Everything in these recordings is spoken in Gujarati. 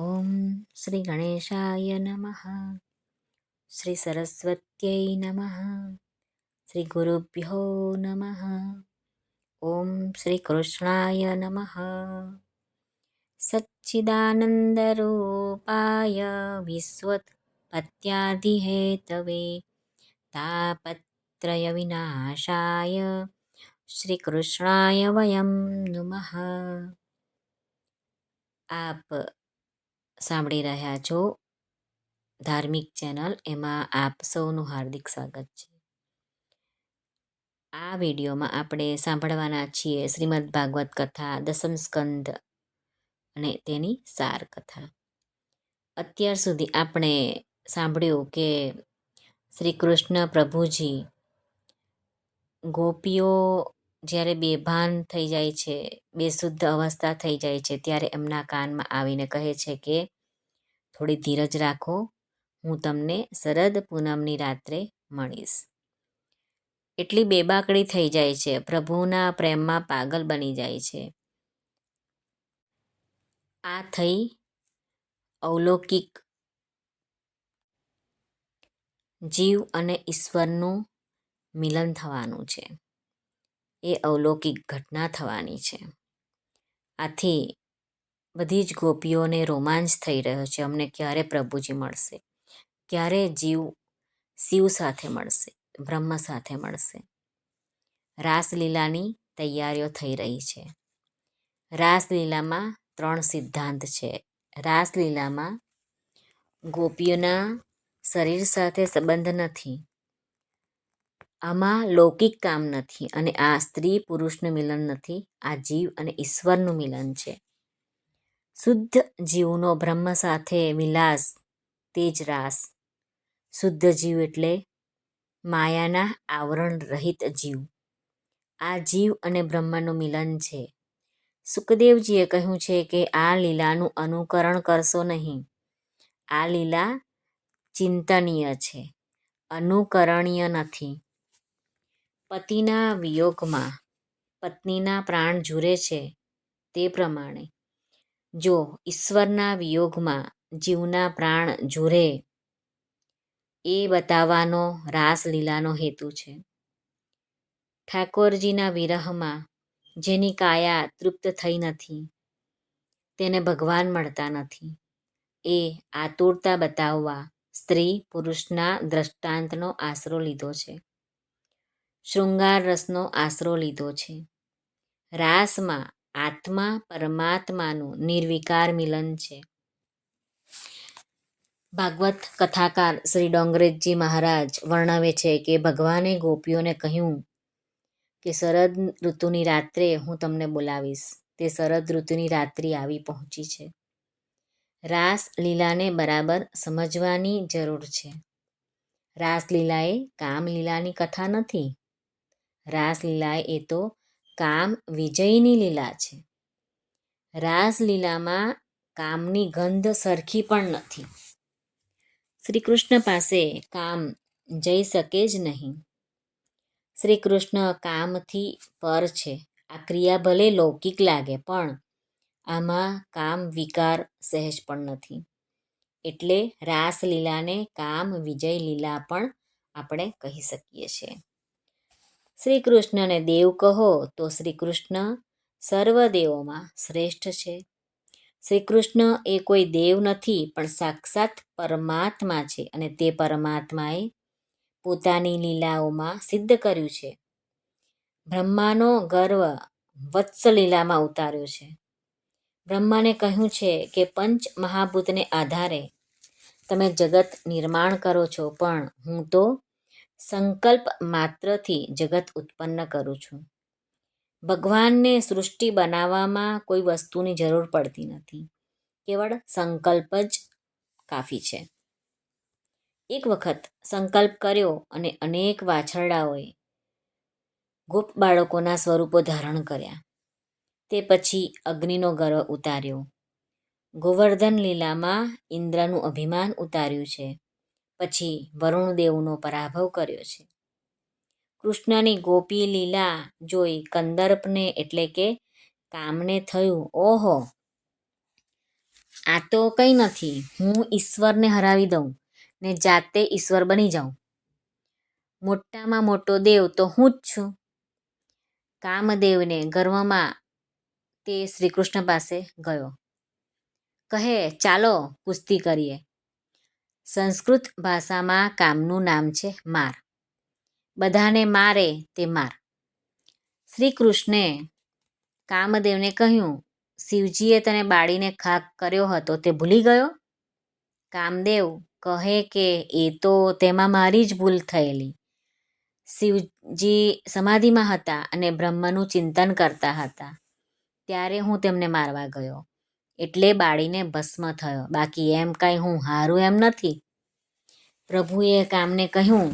ॐ श्रीगणेशाय नमः। श्रीसरस्वत्यै नमः। श्रीगुरुभ्यो नमः। ॐ श्रीकृष्णाय नमः। सच्चिदानन्दरूपाय विश्वत्पत्यादिहेतवे तापत्रयविनाशाय श्रीकृष्णाय वयं नुमः। आप સાંભળી રહ્યા છો ધાર્મિક ચેનલ. એમાં આપ સૌનું હાર્દિક સ્વાગત છે. આ વિડીયોમાં આપણે સાંભળવાના છીએ શ્રીમદ ભાગવત કથા, દસમ સ્કંદ અને તેની સાર કથા. અત્યાર સુધી આપણે સાંભળ્યું કે શ્રી કૃષ્ણ પ્રભુજી ગોપીઓ જ્યારે બેભાન થઈ જાય છે, બેશુદ્ધ અવસ્થા થઈ જાય છે, ત્યારે એમના કાનમાં આવીને કહે છે કે, થોડી ધીરજ રાખો, હું તમને શરદ પૂનમની રાત્રે મળીશ. એટલી બેબાકડી થઈ જાય છે, પ્રભુના પ્રેમમાં પાગલ બની જાય છે. આ થઈ અવલૌકિક જીવ અને ઈશ્વરનું મિલન થવાનું છે. એ અવલૌકિક ઘટના થવાની છે. આથી બધી જ ગોપીઓને રોમાંચ થઈ રહ્યો છે. અમને ક્યારે પ્રભુજી મળશે? ક્યારે જીવ શિવ સાથે મળશે? બ્રહ્મ સાથે મળશે? રાસલીલાની તૈયારીઓ થઈ રહી છે. રાસલીલામાં ત્રણ સિદ્ધાંત છે. રાસલીલામાં ગોપીઓના શરીર સાથે સંબંધ નથી. આમાં લૌકિક કામ નથી અને આ સ્ત્રી પુરુષનું મિલન નથી, આ જીવ અને ઈશ્વરનું મિલન છે. શુદ્ધ જીવનો બ્રહ્મ સાથે વિલાસ તેજ રાસ. શુદ્ધ જીવ એટલે માયાના આવરણ રહિત જીવ. આ જીવ અને બ્રહ્મનું મિલન છે. સુખદેવજીએ કહ્યું છે કે આ લીલાનું અનુકરણ કરશો નહીં. આ લીલા ચિંતનીય છે. અનુકરણીય નથી. પતિના વિયોગમાં પત્નીના પ્રાણ ઝૂરે છે તે પ્રમાણે. જો ઈશ્વરના વિયોગમાં જીવના પ્રાણ ઝૂરે એ બતાવવાનો રાસલીલાનો હેતુ છે. ઠાકોરજીના વિરહમાં જેની કાયા તૃપ્ત થઈ નથી, તેને ભગવાન મળતા નથી, એ આતુરતા બતાવવા સ્ત્રી પુરુષના દ્રષ્ટાંતનો આશરો લીધો છે. શૃંગાર રસનો આશરો લીધો છે. રાસમાં આત્મા પરમાત્માનું નિર્વિકાર મિલન છે. ભાગવત કથાકાર શ્રી ડોંગરેજજી મહારાજ વર્ણવે છે કે ભગવાને ગોપીઓને કહ્યું કે શરદ ઋતુની રાત્રે હું તમને બોલાવીશ. તે શરદ ઋતુની રાત્રિ આવી પહોંચી છે. રાસ લીલાને બરાબર સમજવાની જરૂર છે. રાસલીલા એ કામલીલાની કથા નથી રાસલીલા એ તો કામ વિજયની લીલા છે. રાસલીલામાં કામની ગંધ સરખી પણ નથી. શ્રી કૃષ્ણ પાસે કામ જઈ શકે જ નહીં. શ્રી કૃષ્ણ કામથી પર છે. આ ક્રિયા ભલે લૌકિક લાગે, પણ આમાં કામ વિકાર સહેજ પણ નથી. એટલે રાસલીલાને કામ વિજય લીલા પણ આપણે કહી શકીએ છીએ. શ્રી કૃષ્ણને દેવ કહો તો શ્રી કૃષ્ણ સર્વ દેવોમાં શ્રેષ્ઠ છે. શ્રી કૃષ્ણ એ કોઈ દેવ નથી, પણ સાક્ષાત પરમાત્મા છે અને તે પરમાત્માએ પોતાની લીલાઓમાં સિદ્ધ કર્યું છે. બ્રહ્માનો ગર્વ વત્સ લીલામાં ઉતાર્યો છે. બ્રહ્માને કહ્યું છે કે પંચ મહાભૂતને આધારે તમે જગત નિર્માણ કરો છો, પણ હું તો સંકલ્પ માત્રથી જગત ઉત્પન્ન કરું છું. ભગવાનને સૃષ્ટિ બનાવવામાં કોઈ વસ્તુની જરૂર પડતી નથી. કેવળ સંકલ્પ જ કાફી છે. એક વખત સંકલ્પ કર્યો અને અનેક વાછરડાઓએ ગુપ્ત બાળકોના સ્વરૂપો ધારણ કર્યા. તે પછી અગ્નિનો ગર્વ ઉતાર્યો. ગોવર્ધન લીલામાં ઇન્દ્રનું અભિમાન ઉતાર્યું છે. પછી વરુણદેવનો પરાભવ કર્યો છે. કૃષ્ણની ગોપી લીલા જોઈ કંદર્પને એટલે કે કામને થયું, ઓહો! આ તો કંઈ નથી, હું ઈશ્વરને હરાવી દઉં ને જાતે ઈશ્વર બની જાઉં. મોટામાં મોટો દેવ તો હું જ છું. કામદેવને ગર્વમાં તે શ્રી કૃષ્ણ પાસે ગયો. કહે, ચાલો, કુસ્તી કરીએ. સંસ્કૃત ભાષામાં કામનું નામ છે માર. બધાને મારે તે માર. શ્રી કૃષ્ણે કામદેવને કહ્યું, શિવજીએ તને બાળીને ખાક કર્યો હતો, તે ભૂલી ગયો? કામદેવ કહે કે, એ તો તેમાં મારી જ ભૂલ થયેલી. શિવજી સમાધિમાં હતા અને બ્રહ્મનું ચિંતન કરતા હતા. ત્યારે હું તેમને મારવા ગયો. એટલે બાળીને ભસ્મ થયો. બાકી એમ કાંઈ હું હારું એમ નથી. પ્રભુએ કામને કહ્યું,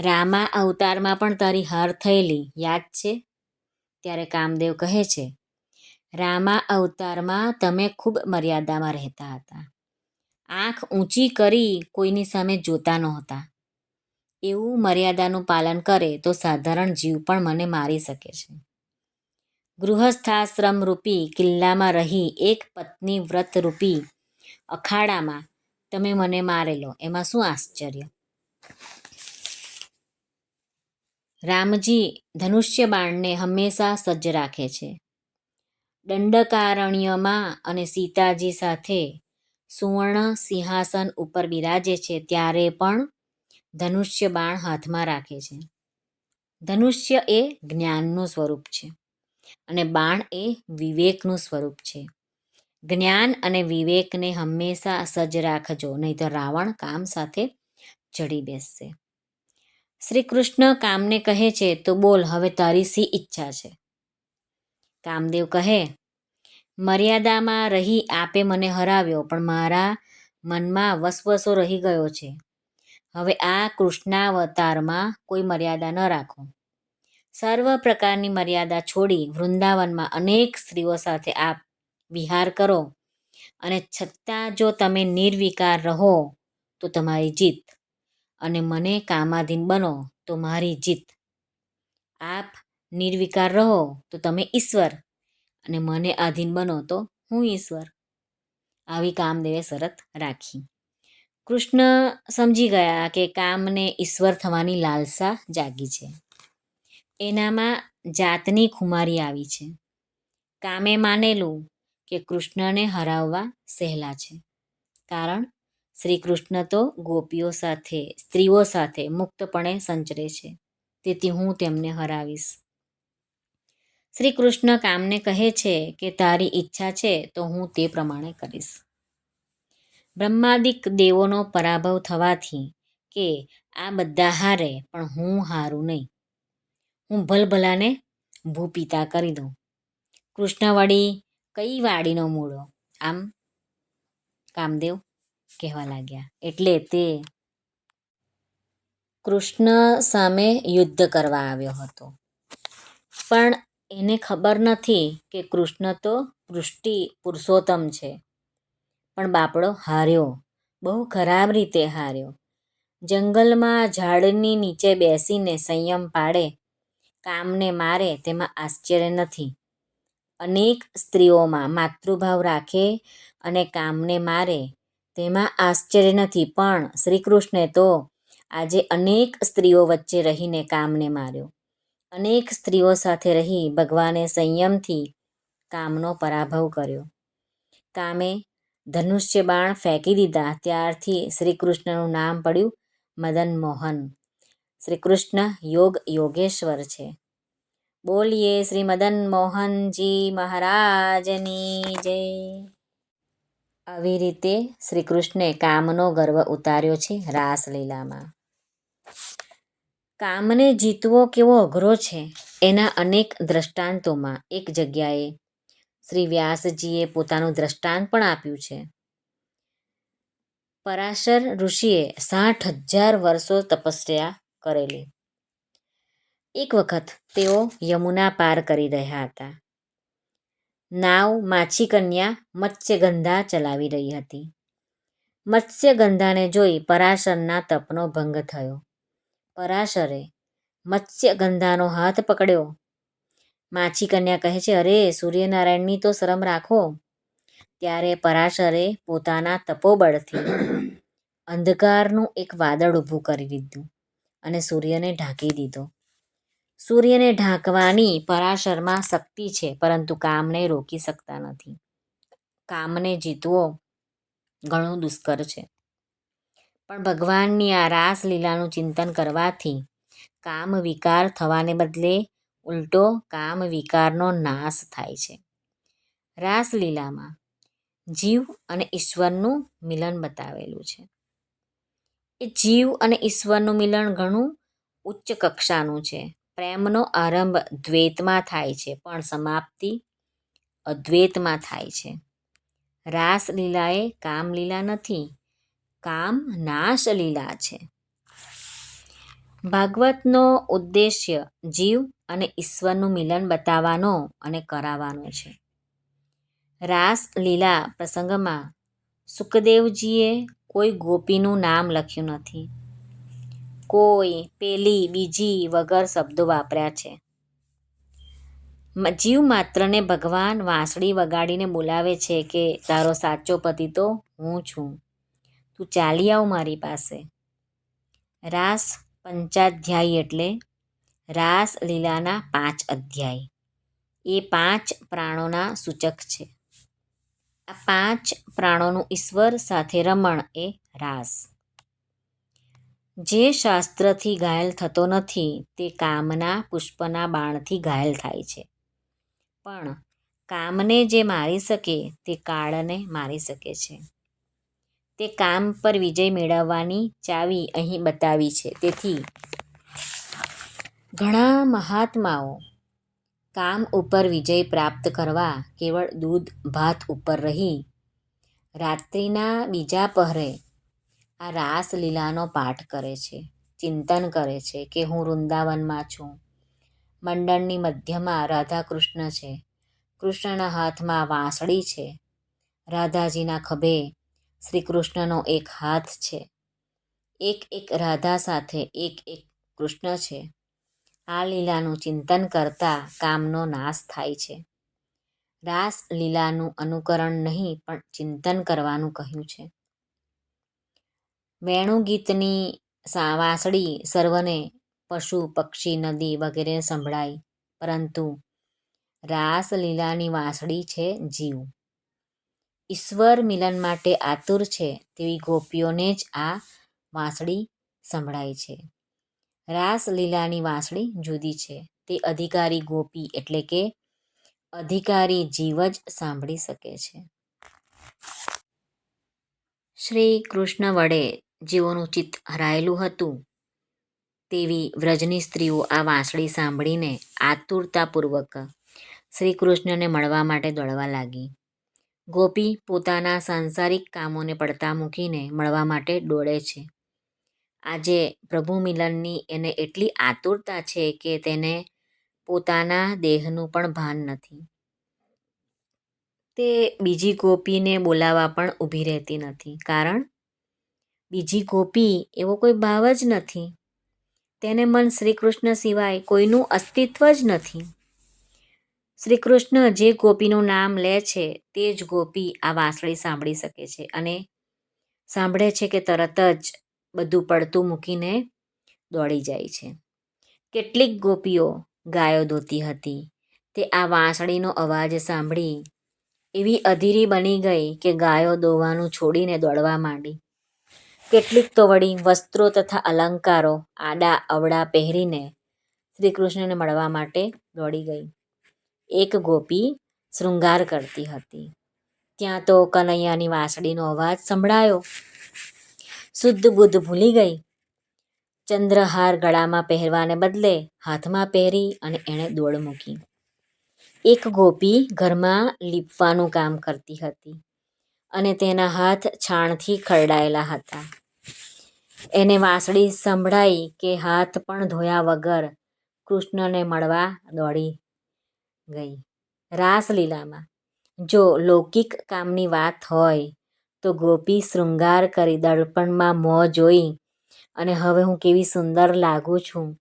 રામા, અવતારમાં પણ તારી હાર થયેલી, યાદ છે? ત્યારે કામદેવ કહે છે, રામા, અવતારમાં તમે ખૂબ મર્યાદામાં રહેતા હતા. આંખ ઊંચી કરી કોઈની સામે જોતા નહોતા. એવું મર્યાદાનું પાલન કરે તો સાધારણ જીવ પણ મને મારી શકે છે. ગૃહસ્થાશ્રમ રૂપી કિલ્લામાં રહી એક પત્ની વ્રત રૂપી અખાડામાં તમે મને મારેલો. એમાં શું આશ્ચર્ય? રામજી ધનુષ્ય બાણને હંમેશા સજ્જ રાખે છે. દંડકારણ્યમાં અને સીતાજી સાથે સુવર્ણ સિંહાસન ઉપર બિરાજે છે ત્યારે પણ ધનુષ્ય બાણ હાથમાં રાખે છે. ધનુષ્ય એ જ્ઞાનનું સ્વરૂપ છે. અને બાણ એ વિવેકનું સ્વરૂપ છે. જ્ઞાન અને વિવેકને હંમેશા સજ્જ રાખજો નહીં તો રાવણ કામ સાથે ચડી બેસશે. શ્રી કૃષ્ણ કામને કહે છે, તો બોલ, હવે તારી સી ઈચ્છા છે? કામદેવ કહે, મર્યાદામાં રહી આપે મને હરાવ્યો, પણ મારા મનમાં વસવસો રહી ગયો છે. હવે આ કૃષ્ણાવતારમાં કોઈ મર્યાદા ન રાખો. સર્વ પ્રકારની મર્યાદા છોડી વૃંદાવનમાં અનેક સ્ત્રીઓ સાથે આપ વિહાર કરો. અને છતાં જો તમે નિર્વિકાર રહો, તો તમારી જીત. અને મને કામાધીન બનો, તો મારી જીત. આપ નિર્વિકાર રહો, તો તમે ઈશ્વર. અને મને આધીન બનો, તો હું ઈશ્વર. આવી કામદેવે શરત રાખી. કૃષ્ણ સમજી ગયા કે કામને ઈશ્વર થવાની લાલસા જાગી છે. એનામાં જાતની ખુમારી આવી છે. કામે માનેલું કે કૃષ્ણને હરાવવા સહેલા છે. કારણ શ્રી કૃષ્ણ તો ગોપીઓ સાથે, સ્ત્રીઓ સાથે મુક્તપણે સંચરે છે. તેથી હું તેમને હરાવીશ. શ્રી કૃષ્ણ કામને કહે છે કે તારી ઈચ્છા છે તો હું તે પ્રમાણે કરીશ. બ્રહ્માદિક દેવોનો પરાભવ થવાથી કે આ બધા હારે પણ હું હારું નહીં. હું ભલભલાને ભૂપિતા કરી દઉં. કૃષ્ણવાડી કઈ વાડીનો મૂળો? આમ કામદેવ કહેવા લાગ્યા. એટલે તે કૃષ્ણ સામે યુદ્ધ કરવા આવ્યો હતો. પણ એને ખબર નથી કે કૃષ્ણ તો પૃષ્ટિ પુરુષોત્તમ છે. પણ બાપડો હાર્યો. બહુ ખરાબ રીતે હાર્યો. જંગલમાં ઝાડની નીચે બેસીને સંયમ પાડે કામને મારે તેમાં આશ્ચર્ય નથી. અનેક સ્ત્રીઓમાં માતૃભાવ રાખે અને કામને મારે તેમાં આશ્ચર્ય નથી, પણ શ્રીકૃષ્ણે તો આજે અનેક સ્ત્રીઓ વચ્ચે રહીને કામને માર્યો. અનેક સ્ત્રીઓ સાથે રહી ભગવાને સંયમથી કામનો પરાભવ કર્યો. કામે ધનુષ્ય બાણ ફેંકી દીધા, ત્યારથી શ્રી કૃષ્ણનું નામ પડ્યું મદન મોહન શ્રી કૃષ્ણ યોગ યોગેશ્વર છે. બોલીએ શ્રી મદન મોહનજી મહારાજની જય. આવી રીતે શ્રી કૃષ્ણે કામનો ગર્વ ઉતાર્યો છે રાસલીલામાં. કામને જીતવો કેવો અઘરો છે એના અનેક દ્રષ્ટાંતોમાં એક જગ્યાએ શ્રી વ્યાસજીએ પોતાનું દ્રષ્ટાંત પણ આપ્યું છે. પરાશર ઋષિએ સાઠ હજાર વર્ષો તપસ્યા કરેલી. એક વખત તેઓ યમુના પાર કરી રહ્યા હતા. નાવ માછી કન્યા મત્સ્યગંધા ચલાવી રહી હતી. મત્સ્યગંધાને જોઈ પરાશરના તપનો ભંગ થયો. પરાશરે મત્સ્યગંધાનો હાથ પકડ્યો. માછી કન્યા કહે છે, અરે, સૂર્યનારાયણની તો શરમ રાખો. ત્યારે પરાશરે પોતાના તપોબળથી અંધકારનું એક વાદળ ઊભું કરી દીધું. અને સૂર્યને ઢાંકી દીધો. સૂર્યને ઢાંકવાની પરાશરમાં શક્તિ છે, પરંતુ કામને રોકી શકતા નથી. કામને જીતવો ઘણું દુષ્કર છે. પણ ભગવાનની આ રાસલીલાનું ચિંતન કરવાથી કામ વિકાર થવાને બદલે ઉલટો કામ વિકારનો નાશ થાય છે. રાસલીલામાં જીવ અને ઈશ્વરનું મિલન બતાવેલું છે. એ જીવ અને ઈશ્વરનું મિલન ઘણું ઉચ્ચ કક્ષાનું છે. પ્રેમનો આરંભ દ્વૈતમાં થાય છે, પણ સમાપ્તિ અદ્વૈતમાં થાય છે. રાસલીલા એ કામલીલા નથી, કામ નાશ લીલા છે. ભાગવતનો ઉદ્દેશ્ય જીવ અને ઈશ્વરનું મિલન બતાવવાનો અને કરાવવાનો છે. રાસલીલા પ્રસંગમાં સુખદેવજીએ કોઈ ગોપીનું નામ લખ્યું નથી. કોઈ, પેલી, બીજી વગર શબ્દો વાપર્યા છે. જીવ માત્રને ભગવાન વાંસળી વગાડીને બોલાવે છે કે, તારો સાચો પતિ તો હું છું. તું ચાલી આવ મારી પાસે. રાસ પંચાધ્યાયી એટલે રાસ લીલાના પાંચ અધ્યાય. એ પાંચ પ્રાણોના સૂચક છે. પાંચ પ્રાણોનું ઈશ્વર સાથે રમણ એ રાસ. જે શાસ્ત્રથી ઘાયલ થતો નથી, તે કામના પુષ્પના બાણથી ઘાયલ થાય છે. પણ કામને જે મારી શકે, તે કાળને મારી શકે છે. તે કામ પર વિજય મેળવવાની ચાવી અહીં બતાવી છે. તેથી ઘણા મહાત્માઓ કામ ઉપર વિજય પ્રાપ્ત કરવા કેવળ દૂધ ભાત ઉપર રહી. રાત્રિના બીજા પહરે આ રાસલીલાનો પાઠ કરે છે, ચિંતન કરે છે કે હું વૃંદાવનમાં છું. મંડળની મધ્યમાં રાધા કૃષ્ણ છે. કૃષ્ણના હાથમાં વાંસળી છે. રાધાજીના ખભે શ્રી કૃષ્ણનો એક હાથ છે. એક એક રાધા સાથે એક એક કૃષ્ણ છે. આ લીલાનું ચિંતન કરતાં કામનો નાશ થાય છે. રાસ લીલાનું અનુકરણ નહીં, પણ ચિંતન કરવાનું કહ્યું છે. વેણુગીતની વાંસળી સર્વને પશુ, પક્ષી, નદી વગેરે સંભળાય, પરંતુ રાસલીલાની વાંસળી છે જીવ. ઈશ્વર મિલન માટે આતુર છે, તેવી ગોપીઓને જ આ વાંસળી સંભળાય છે. રાસલીલાની વાંસળી જુદી છે. તે અધિકારી ગોપી એટલે કે અધિકારી જીવ જ સાંભળી શકે છે. શ્રી કૃષ્ણ વડે જેઓનું ચિત્ત હરાયેલું હતું તેવી વ્રજની સ્ત્રીઓ આ વાંસળી સાંભળીને આતુરતાપૂર્વક શ્રી કૃષ્ણને મળવા માટે દોડવા લાગી. ગોપી પોતાના સાંસારિક કામોને પડતા મૂકીને મળવા માટે દોડે છે. આજે પ્રભુ મિલનની એને એટલી આતુરતા છે કે તેને પોતાના દેહનું પણ ભાન નથી. તે બીજી ગોપીને બોલાવવા પણ ઊભી રહેતી નથી. કારણ, બીજી ગોપી એવો કોઈ ભાવ જ નથી. તેને મન શ્રી કૃષ્ણ સિવાય કોઈનું અસ્તિત્વ જ નથી. શ્રી કૃષ્ણ જે ગોપીનું નામ લે છે તે જ ગોપી આ વાંસળી સાંભળી શકે છે અને સાંભળે છે કે તરત જ બધું પડતું મૂકીને દોડી જાય છે. કેટલીક ગોપીઓ ગાયો ધોતી હતી. તે આ વાંસળીનો અવાજ સાંભળી એવી અધીરી બની ગઈ કે ગાયો દોવાનું છોડીને દોડવા માંડી. કેટલીક તો વળી વસ્ત્રો તથા અલંકારો, આડા અવડા પહેરીને શ્રી કૃષ્ણને મળવા માટે દોડી ગઈ. એક ગોપી શૃંગાર કરતી હતી. ત્યાં તો કનૈયાની વાંસળીનો અવાજ સંભળાયો. શુદ્ધ બુદ્ધ ભૂલી ગઈ. ચંદ્રહાર ગળામાં પહેરવાને બદલે હાથમાં પહેરી અને એણે દોડ મૂકી. એક ગોપી ઘરમાં લીપવાનું કામ કરતી હતી અને તેના હાથ છાણથી ખરડાયેલા હતા. એને વાંસળી સંભળાઈ કે હાથ પણ ધોયા વગર કૃષ્ણને મળવા દોડી ગઈ. રાસલીલામાં જો લૌકિક કામની વાત હોય તો ગોપી શૃંગાર કરી દર્પણમાં મોં જોઈ અને હવે હું કેવી સુંદર લાગું છું.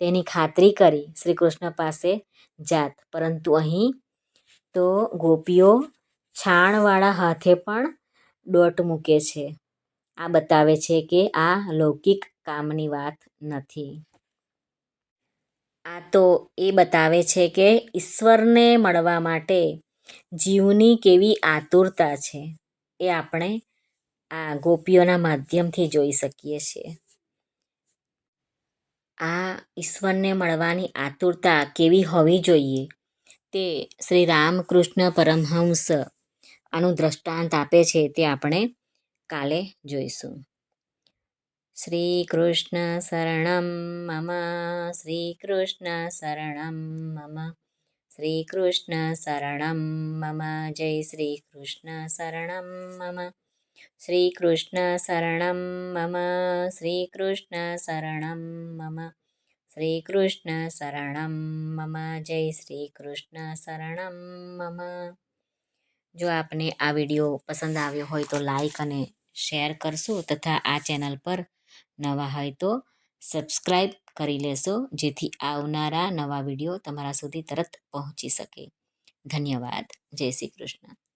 તેની ખાતરી કરી શ્રી કૃષ્ણ પાસે જાત. પરંતુ અહીં તો ગોપીઓ છાણવાળા હાથે પણ દોટ મૂકે છે. આ બતાવે છે કે આ લૌકિક કામની વાત નથી. આ તો એ બતાવે છે કે ઈશ્વરને મળવા માટે જીવની કેવી આતુરતા છે. એ આપણે આ ગોપીઓના માધ્યમથી જોઈ શકીએ છીએ. આ ઈશ્વરને મળવાની આતુરતા કેવી હોવી જોઈએ તે શ્રી રામકૃષ્ણ પરમહંસ આનું દ્રષ્ટાંત આપે છે તે આપણે કાલે જોઈશું. શ્રી કૃષ્ણ શરણમ મમ શ્રી કૃષ્ણ શરણમ મમ. શ્રી કૃષ્ણ શરણમ મમ જય શ્રી કૃષ્ણ શરણમ મમ શ્રી કૃષ્ણ શરણમ મમ શ્રી કૃષ્ણ શરણમ મમ શ્રી કૃષ્ણ શરણમ મમ જય શ્રી કૃષ્ણ શરણમ મમ જો આપને આ વીડિયો પસંદ આવ્યો હોય તો લાઈક અને શેર કરશો તથા આ ચેનલ પર નવા હોય તો સબસ્ક્રાઈબ કરી લેશો, જેથી આવનારા નવા વીડિયો તમારા સુધી તરત પહોંચી શકે. ધન્યવાદ. જય શ્રી કૃષ્ણ.